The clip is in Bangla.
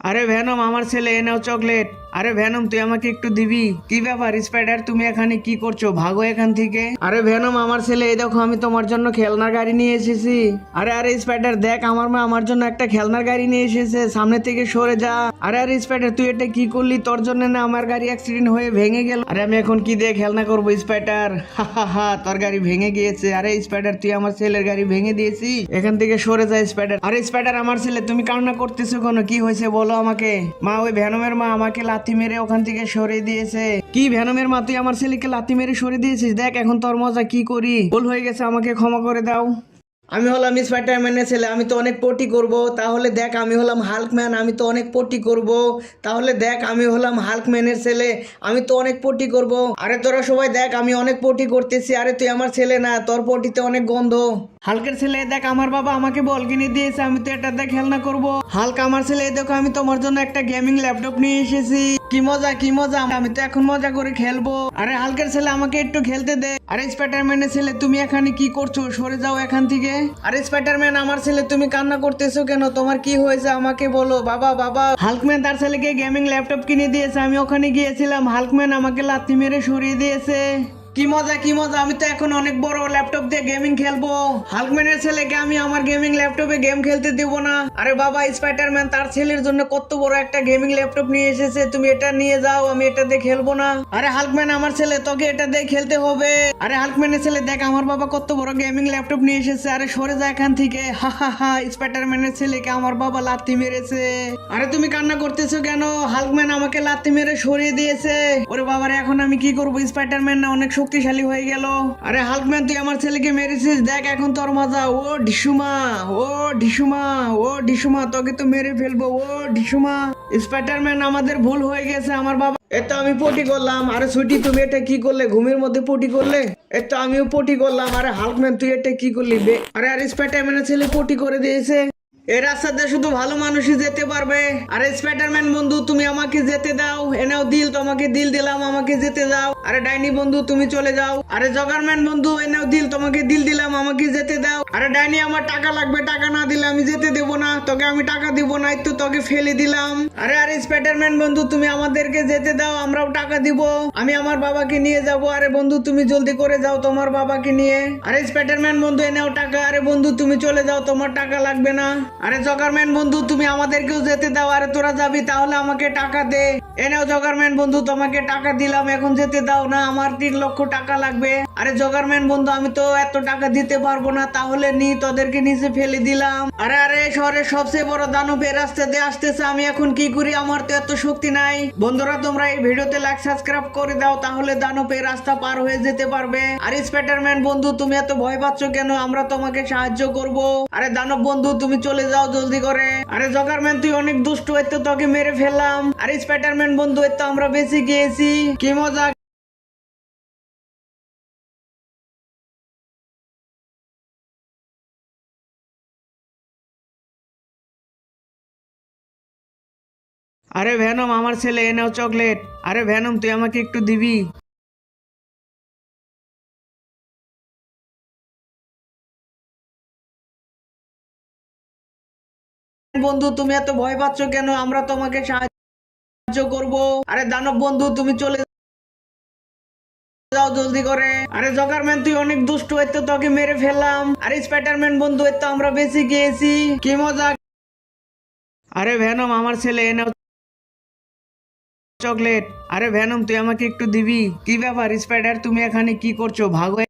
আরে ভ্যানম, আমার ছেলে এনেও চকলেট। আরে ভ্যানম, তুই আমাকে একটু দিবি? কি ব্যাপার, স্পাইডার, তুমি এখানে কি করছ? ভাগো এখান থেকে। আরে ভ্যানম, আমার ছেলে, এই দেখো, আমি তোমার জন্য খেলনার গাড়ি নিয়ে এসেছি। আরে আরে স্পাইডার, দেখ, আমার মা আমার জন্য একটা খেলনার গাড়ি নিয়ে এসেছে। সামনে থেকে সরে যা। আরে আরে স্পাইডার, তুই এটা কি করলি? তোর জন্য না আমার গাড়ি অ্যাক্সিডেন্ট হয়ে ভেঙে গেল। আরে, আমি এখন কি দিয়ে খেলনা করব, স্পাইডার? হা হা হা, তোর গাড়ি ভেঙে গিয়েছে। আরে স্পাইডার, তুই আমার ছেলের গাড়ি ভেঙে দিয়েছি এখান থেকে সরে যা, স্পাইডার। আরে স্পাইডার, আমার ছেলে, তুমি কান্না করতেছো কোনো? কি হয়েছে বলো? আমাকে। মা, ওই ভ্যানমের মা আমাকে লাথি মেরে ওখান থেকে সরে দিয়েছে। কি ভ্যানমের মা, তুই আমার ছেলেকে লাথি মেরে সরে দিয়েছিস? দেখ, এখন তোর মজা কি করি? ভুল হয়ে গেছে, আমাকে ক্ষমা করে দাও। আমি হলাম স্পাইডারম্যানের ছেলে, আমি তো অনেক পটি করব, তাহলে দেখ আমি হলাম হাল্কম্যান আমি তো অনেক পটি করব, তাহলে দেখ আমি হলাম হাল্কম্যানের ছেলে, আমি তো অনেক পটি করব। আরে তোরা সবাই দেখ আমি অনেক পটি করতেছি, আরে তুই আমার ছেলে না, তোর পটিতে অনেক গন্ধ। হালকের ছেলে, দেখ আমার বাবা আমাকে বল কিনে দিয়েছে, আমি তো এটা দিয়ে খেলনা করব। হালক আমার ছেলে দেখো আমি তোমার জন্য একটা গেমিং ল্যাপটপ নিয়ে এসেছি। কি মজা কি মজা, আমি তো এখন মজা করে খেলব। আরে হালকের ছেলে আমাকে একটু খেলতে দে। আরে স্পাইডারম্যানের ছেলে, তুমি এখানে কি করছ? সরে যাও এখান থেকে। আরে স্পাইডারম্যান আমার ছেলে, তুমি কান্না করতেছো কেন? তোমার কি হয়েছে? আমাকে বলো। বাবা বাবা। হাল্কম্যান তার ছেলেকে গেমিং ল্যাপটপ কিনে দিয়েছে। আমি ওখানে গিয়েছিলাম। হাল্কম্যান আমাকে লাথি মেরে সরিয়ে দিয়েছে। কি মজা কি মজা? আমি তো এখন অনেক বড় ল্যাপটপ দিয়ে গেমিং খেলব। হাল্কম্যানের ছেলেকে আমি আমার গেমিং ল্যাপটপে গেম খেলতে দেব না। আরে বাবা স্পাইডারম্যান তার ছেলের জন্য কত বড় একটা গেমিং ল্যাপটপ নিয়ে এসেছে। তুমি এটা নিয়ে যাও, আমি এটা দিয়ে খেলব না। আরে হাল্কম্যান আমার ছেলে, তোকে এটা দিয়ে খেলতে হবে। আরে হাল্কম্যানের ছেলে, দেখ, আমার বাবা কত বড় গেমিং ল্যাপটপ নিয়ে এসেছে। আরে সরে যা এখান থেকে। হা হা হা স্পাইডারম্যানের ছেলেকে আমার বাবা লাথি মেরেছে। আরে তুমি কান্না করতেছো কেন? হাল্কম্যান আমাকে লাথি মেরে সরিয়ে দিয়েছে। ওরে বাবারে, এখন আমি কি করব? স্পাইডারম্যান না অনেক শক্তিশালী হয়ে গেল। আরে হাল্কম্যান তুই আমার ছেলেকে মেরেছিস? দেখ এখন তোর মজা। ও ঢিসুমা ও ঢিসুমা ও ঢিসুমা তোকে তো মেরে ফেলব। ও ঢিসুমা স্পাইডারম্যান, আমাদের ভুল হয়ে গেছে, আমার বাবা। এতো আমি পটি করলাম। আরে ছুটি তুমি এটা কি করলে? ঘুমের মধ্যে পটি করলে? এতো আমিও পটি করলাম। আরে হাল্কম্যান তুই এটা কি করলি? আরে আরে, স্পাইডারম্যানের ছেলে পটি করে দিয়েছে। এই দিয়ে শুধু ভালো মানুষই যেতে পারবে। আরে স্পাইডারম্যান বন্ধু, তুমি আমাকে যেতে দাও। এনেও দিল তোমাকে দিল দিলাম, আমাকে যেতে দাও। আরে ডাইনি বন্ধু, তুমি চলে যাও। আরে জগারম্যান বন্ধু এনেও দিল তোমাকে দিল দিলাম, আমাকে যেতে দাও। আরে ডাইনি, আমার টাকা লাগবে, টাকা না দিলে আমি যেতে দেবো না। তোকে আমি টাকা দিব না, একটু তোকে ফেলে দিলাম। আরে আরে স্পাইডারম্যান বন্ধু, তুমি আমাদেরকে যেতে দাও, আমরাও টাকা দিব। আমি আমার বাবাকে নিয়ে যাব। আরে বন্ধু, তুমি জলদি করে যাও তোমার বাবাকে নিয়ে। আরে স্পাইডারম্যান বন্ধু এনেও টাকা। আরে বন্ধু, তুমি চলে যাও, তোমার টাকা লাগবে না। আরে জগারম্যান বন্ধু, তুমি আমাদেরকেও যেতে দাও। আরে, তোরা যাবি, তাহলে আমাকে টাকা দে। এনেও জগারম্যান বন্ধু, তোমাকে টাকা দিলাম, এখন যেতে দাও না, আমার তিন লক্ষ টাকা লাগবে। আরে জগারম্যান বন্ধু, আমি তো এত টাকা দিতে পারব না, তাহলে নি, তোদেরকে নিচে ফেলে দিলাম। আরে আরে শহরের সবচেয়ে বড় দানবের রাস্তাতে আসতেছে, আমি এখন কি করি, আমার তো এত শক্তি নাই। বন্ধুরা, তোমরা এই ভিডিওতে লাইক সাবস্ক্রাইব করে দাও, তাহলে দানবের রাস্তা পার হয়ে যেতে পারবে। আর স্পাইডারম্যান বন্ধু, তুমি এত ভয় পাচ্ছ কেন? আমরা তোমাকে সাহায্য করব। আরে, দানব বন্ধু, তুমি চলে যাও জলদি করে। আরে জগারম্যান তুই অনেক দুষ্ট হইতো তোকে মেরে ফেললাম। আরে স্পাইডারম্যান বন্ধু এতো আমরা বেঁচে গিয়েছি। কি মজা। আরে ভ্যানম, আমার ছেলে এনেও চকলেট। আরে ভ্যানম, তুই আমাকে একটু দিবি? বন্ধু, তুমি এত ভয় পাচ্ছ কেন? আমরা তোমাকে সাহায্য করব। আরে দানব বন্ধু, তুমি চলে যাও জলদি করে। আরে তুই অনেক দুষ্ট তোকে মেরে ফেললাম। আরে বন্ধু আমরা গিয়েছি। কি মজা। আরে ভ্যানম, আমার ছেলে এনেও চকলেট। আরে ভ্যানম, তুই আমাকে একটু দিবি? কি ব্যাপার স্পাইডার তুমি এখানে কি করছ? ভাগো